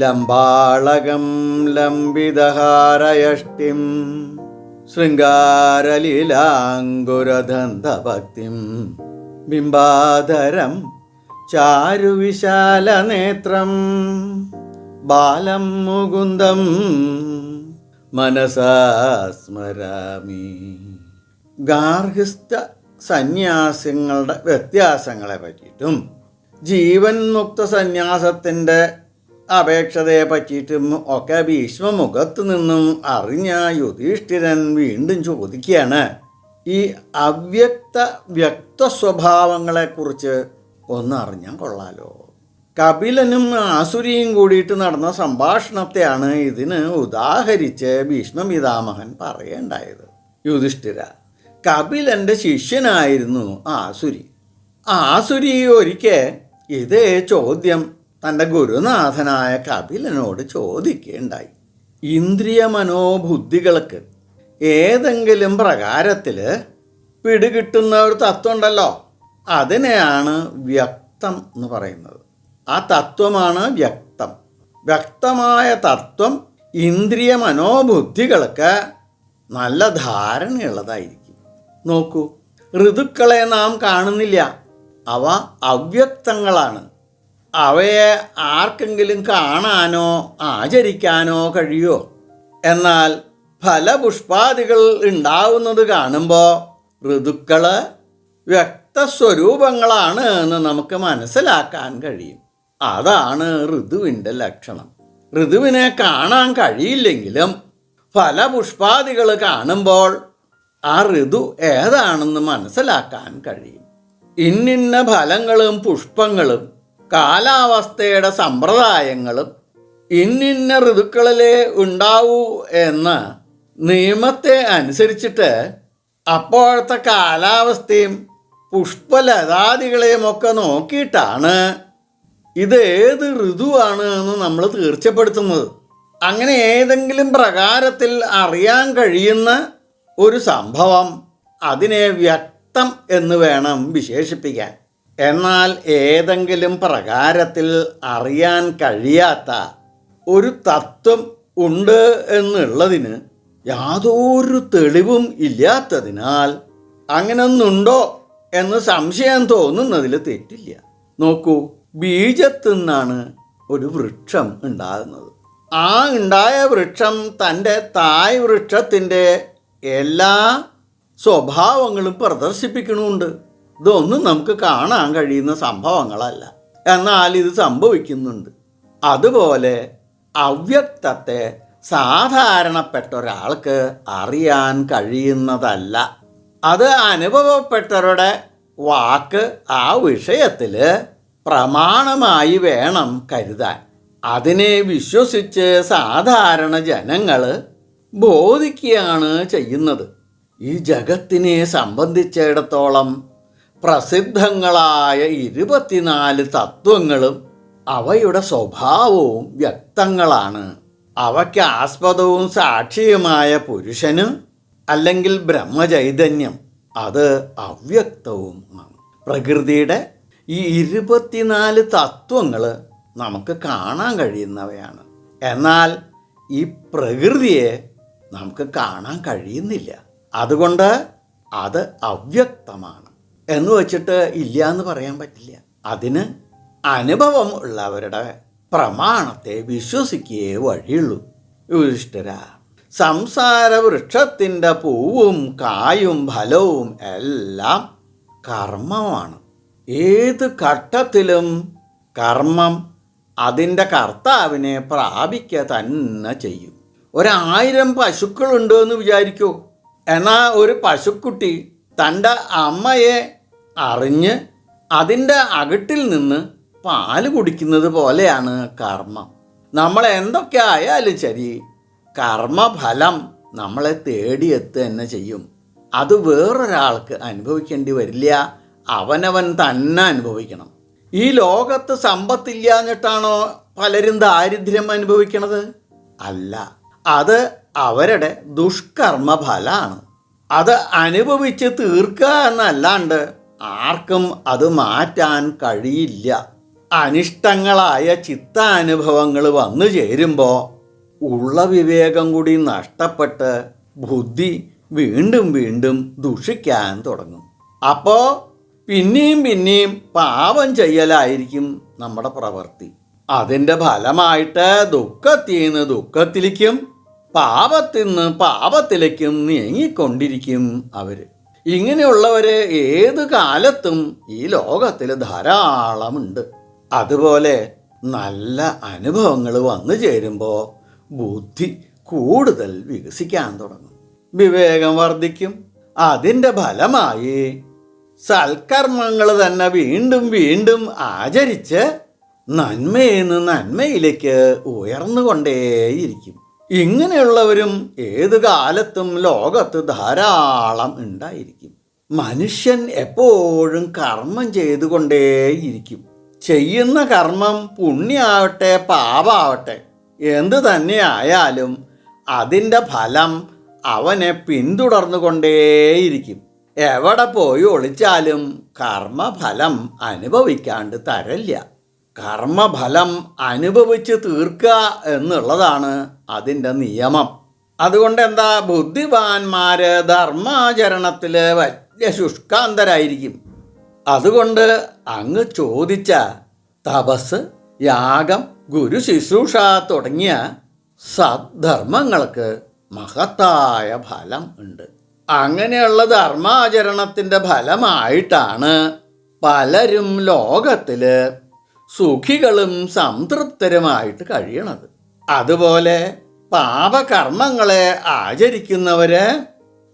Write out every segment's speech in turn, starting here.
ലംബാളകം ലംബിതഹാരയഷ്ടിം ശൃംഗാരലീലാങ്കുരദന്തഭക്തിം ബിംബാധരം ചാരുവിശാലനേത്രം ബാലം മുകുന്ദം മനസാ സ്മരാമി. ഗാർഹിസ്ഥ സന്യാസങ്ങളുടെ വ്യത്യാസങ്ങളെ പറ്റിയിട്ടും ജീവൻ മുക്ത സന്യാസത്തിന്റെ അപേക്ഷതയെ പറ്റിയിട്ടും ഒക്കെ ഭീഷ്മമുഖത്ത് നിന്നും അറിഞ്ഞ യുധിഷ്ഠിരൻ വീണ്ടും ചോദിക്കുകയാണ്. ഈ അവ്യക്ത വ്യക്ത സ്വഭാവങ്ങളെക്കുറിച്ച് ഒന്ന് അറിഞ്ഞാൽ കൊള്ളാലോ. കപിലനും ആസുരിയും കൂടിയിട്ട് നടന്ന സംഭാഷണത്തെയാണ് ഇതിന് ഉദാഹരിച്ച് ഭീഷ്മപിതാമഹൻ പറയേണ്ടായത്. യുധിഷ്ഠിര കപിലന്റെ ശിഷ്യനായിരുന്നു ആസുരി. ആസുരി ഒരിക്കൽ ഇതേ ചോദ്യം തന്റെ ഗുരുനാഥനായ കപിലനോട് ചോദിക്കുകയുണ്ടായി ഇന്ദ്രിയ മനോബുദ്ധികൾക്ക് ഏതെങ്കിലും പ്രകാരത്തിൽ പിടികിട്ടുന്ന ഒരു തത്വം ഉണ്ടല്ലോ അതിനെയാണ് വ്യക്തം എന്ന് പറയുന്നത്. ആ തത്വമാണ് വ്യക്തം. വ്യക്തമായ തത്വം ഇന്ദ്രിയ മനോബുദ്ധികൾക്ക് നല്ല ധാരണയുള്ളതായിരിക്കും. നോക്കൂ ഋതുക്കളെ നാം കാണുന്നില്ല. അവ അവ്യക്തങ്ങളാണ്. അവയെ ആർക്കെങ്കിലും കാണാനോ ആചരിക്കാനോ കഴിയോ എന്നാൽ ഫലപുഷ്പാദികൾ ഉണ്ടാവുന്നത് കാണുമ്പോൾ ഋതുക്കൾ വ്യക്തസ്വരൂപങ്ങളാണ് എന്ന് നമുക്ക് മനസ്സിലാക്കാൻ കഴിയും. അതാണ് ഋതുവിന്റെ ലക്ഷണം. ഋതുവിനെ കാണാൻ കഴിയില്ലെങ്കിലും ഫലപുഷ്പാദികൾ കാണുമ്പോൾ ആ ഋതു ഏതാണെന്ന് മനസ്സിലാക്കാൻ കഴിയും. ഇന്നിന്ന ഫലങ്ങളും പുഷ്പങ്ങളും കാലാവസ്ഥയുടെ സമ്പ്രദായങ്ങളും ഇന്നിന്ന ഋതുക്കളിലേ ഉണ്ടാവൂ എന്ന നിയമത്തെ അനുസരിച്ചിട്ട് അപ്പോഴത്തെ കാലാവസ്ഥയും പുഷ്പലതാദികളെയും ഒക്കെ നോക്കിയിട്ടാണ് ഇത് ഏത് ഋതുവാണ് എന്ന് നമ്മൾ തീർച്ചപ്പെടുത്തുന്നത്. അങ്ങനെ ഏതെങ്കിലും പ്രകാരത്തിൽ അറിയാൻ കഴിയുന്ന ഒരു സംഭവം അതിനെ വ്യക്തം എന്ന് വേണം വിശേഷിപ്പിക്കാൻ. എന്നാൽ ഏതെങ്കിലും പ്രകാരത്തിൽ അറിയാൻ കഴിയാത്ത ഒരു തത്വം ഉണ്ട് എന്നുള്ളതിന് യാതൊരു തെളിവും ഇല്ലാത്തതിനാൽ അങ്ങനൊന്നുണ്ടോ എന്ന് സംശയം തോന്നുന്നതിൽ തെറ്റില്ല. നോക്കൂ ബീജത്തു നിന്നാണ് ഒരു വൃക്ഷം ഉണ്ടാകുന്നത്. ആ ഉണ്ടായ വൃക്ഷം തന്റെ തായ് വൃക്ഷത്തിന്റെ എല്ലാ സ്വഭാവങ്ങളും പ്രദർശിപ്പിക്കണമുണ്ട് ഇതൊന്നും നമുക്ക് കാണാൻ കഴിയുന്ന സംഭവങ്ങളല്ല. എന്നാൽ ഇത് സംഭവിക്കുന്നുണ്ട്. അതുപോലെ അവ്യക്തത്തെ സാധാരണപ്പെട്ട ഒരാൾക്ക് അറിയാൻ കഴിയുന്നതല്ല. അത് അനുഭവപ്പെട്ടവരുടെ വാക്ക് ആ വിഷയത്തിൽ പ്രമാണമായി വേണം കരുതാൻ. അതിനെ വിശ്വസിച്ച് സാധാരണ ജനങ്ങൾ ബോധിക്കുകയാണ് ചെയ്യുന്നത്. ഈ ജഗത്തിനെ സംബന്ധിച്ചിടത്തോളം പ്രസിദ്ധങ്ങളായ ഇരുപത്തിനാല് തത്വങ്ങളും അവയുടെ സ്വഭാവവും വ്യക്തങ്ങളാണ്. അവയ്ക്ക് ആസ്പദവും സാക്ഷിയുമായ പുരുഷന് അല്ലെങ്കിൽ ബ്രഹ്മചൈതന്യം അത് അവ്യക്തവും ആണ്. പ്രകൃതിയുടെ ഈ ഇരുപത്തിനാല് തത്വങ്ങൾ നമുക്ക് കാണാൻ കഴിയുന്നവയാണ്. എന്നാൽ ഈ പ്രകൃതിയെ നമുക്ക് കാണാൻ കഴിയുന്നില്ല. അതുകൊണ്ട് അത് അവ്യക്തമാണ്. എന്ന് വെച്ചിട്ട് ഇല്ല എന്ന് പറയാൻ പറ്റില്ല. അതിന് അനുഭവം ഉള്ളവരുടെ പ്രമാണത്തെ വിശ്വസിക്കുകയേ വഴിയുള്ളൂ. യുധിഷ്ഠിര സംസാര വൃക്ഷത്തിന്റെ പൂവും കായും ഫലവും എല്ലാം കർമ്മമാണ്. ഏത് ഘട്ടത്തിലും കർമ്മം അതിന്റെ കർത്താവിനെ പ്രാപിക്കുക തന്നെ ചെയ്യും. ഒരായിരം പശുക്കളുണ്ട് എന്ന് വിചാരിക്കൂ. എന്നാൽ ഒരു പശുക്കുട്ടി തന്റെ അമ്മയെ അറിഞ്ഞ് അതിന്റെ അകട്ടിൽ നിന്ന് പാൽ കുടിക്കുന്നത് പോലെയാണ് കർമ്മം. നമ്മൾ എന്തൊക്കെ ആയാലും ശരി കർമ്മഫലം നമ്മളെ തേടിയെത്തുക തന്നെ ചെയ്യും. അത് വേറൊരാൾക്ക് അനുഭവിക്കേണ്ടി വരില്ല അവനവൻ തന്നെ അനുഭവിക്കണം. ഈ ലോകത്ത് സമ്പത്തില്ലാഞ്ഞിട്ടാണോ പലരും ദാരിദ്ര്യം അനുഭവിക്കണത്? അല്ല അത് അവരുടെ ദുഷ്കർമ്മഫലമാണ്. അത് അനുഭവിച്ച് തീർക്കുക എന്നല്ലാണ്ട് ആർക്കും അത് മാറ്റാൻ കഴിയില്ല. അനിഷ്ടങ്ങളായ ചിത്താനുഭവങ്ങൾ വന്നു ചേരുമ്പോൾ ഉള്ള വിവേകം കൂടി നഷ്ടപ്പെട്ട് ബുദ്ധി വീണ്ടും വീണ്ടും ദുഷിക്കാൻ തുടങ്ങും. അപ്പോൾ പിന്നെയും പിന്നെയും പാപം ചെയ്യലായിരിക്കും നമ്മുടെ പ്രവൃത്തി. അതിന്റെ ഫലമായിട്ട് ദുഃഖത്തിൽ നിന്ന് ദുഃഖത്തിലേക്കും പാപത്തിൽ നിന്ന് പാപത്തിലേക്കും നീങ്ങിക്കൊണ്ടിരിക്കും അവർ ഇങ്ങനെയുള്ളവര് ഏത് കാലത്തും ഈ ലോകത്തിൽ ധാരാളമുണ്ട്. അതുപോലെ നല്ല അനുഭവങ്ങൾ വന്നു ചേരുമ്പോൾ ബുദ്ധി കൂടുതൽ വികസിക്കാൻ തുടങ്ങും. വിവേകം വർദ്ധിക്കും. അതിന്റെ ഫലമായി സൽക്കർമ്മങ്ങൾ തന്നെ വീണ്ടും വീണ്ടും ആചരിച്ച് നന്മയിൽ നിന്ന് നന്മയിലേക്ക് ഉയർന്നുകൊണ്ടേയിരിക്കും. ഇങ്ങനെയുള്ളവരും ഏത് കാലത്തും ലോകത്ത് ധാരാളം ഉണ്ടായിരിക്കും. മനുഷ്യൻ എപ്പോഴും കർമ്മം ചെയ്തുകൊണ്ടേയിരിക്കും. ചെയ്യുന്ന കർമ്മം പുണ്യാവട്ടെ പാപാവട്ടെ എന്തു തന്നെയായാലും അതിന്റെ ഫലം അവനെ പിന്തുടർന്നുകൊണ്ടേയിരിക്കും. എവിടെ പോയി ഒളിച്ചാലും കർമ്മഫലം അനുഭവിക്കാണ്ട് തരല്ല കർമ്മഫലം അനുഭവിച്ച് തീർക്കുക എന്നുള്ളതാണ് അതിന്റെ നിയമം. അതുകൊണ്ട് എന്താ ബുദ്ധിവാന്മാർ ധർമാചരണത്തിൽ വലിയ ശുഷ്കാന്തരായിരിക്കും. അതുകൊണ്ട് അങ്ങ് ചോദിച്ച തപസ് യാഗം ഗുരു ശുശ്രൂഷ തുടങ്ങിയ സദ്ധർമ്മങ്ങൾക്ക് മഹത്തായ ഫലം ഉണ്ട്. അങ്ങനെയുള്ള ധർമാചരണത്തിന്റെ ഫലമായിട്ടാണ് പലരും ലോകത്തിൽ സുഖികളും സംതൃപ്തരുമായിട്ട് കഴിയണത്. അതുപോലെ പാപകർമ്മങ്ങളെ ആചരിക്കുന്നവര്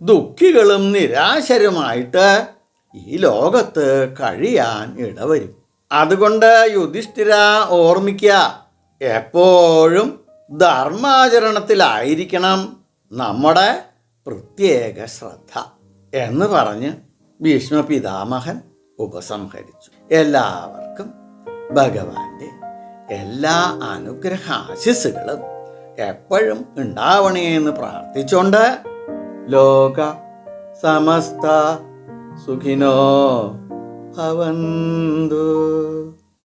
ദുഃഖികളും നിരാശരുമായിട്ട് ഈ ലോകത്ത് കഴിയാൻ ഇടവരും. അതുകൊണ്ട് യുധിഷ്ഠിര ഓർമ്മിക്കുക എപ്പോഴും ധർമാചരണത്തിലായിരിക്കണം നമ്മുടെ പ്രത്യേക ശ്രദ്ധ എന്ന് പറഞ്ഞ് ഭീഷ്മ പിതാമഹൻ ഉപസംഹരിച്ചു. എല്ലാവർക്കും ഭഗവാന്റെ എല്ലാ അനുഗ്രഹ ആശിസ്സുകളും എപ്പോഴും ഉണ്ടാവണേ എന്ന് പ്രാർത്ഥിച്ചുകൊണ്ട് ലോക സമസ്ത സുഖിനോ ഭവന്തു.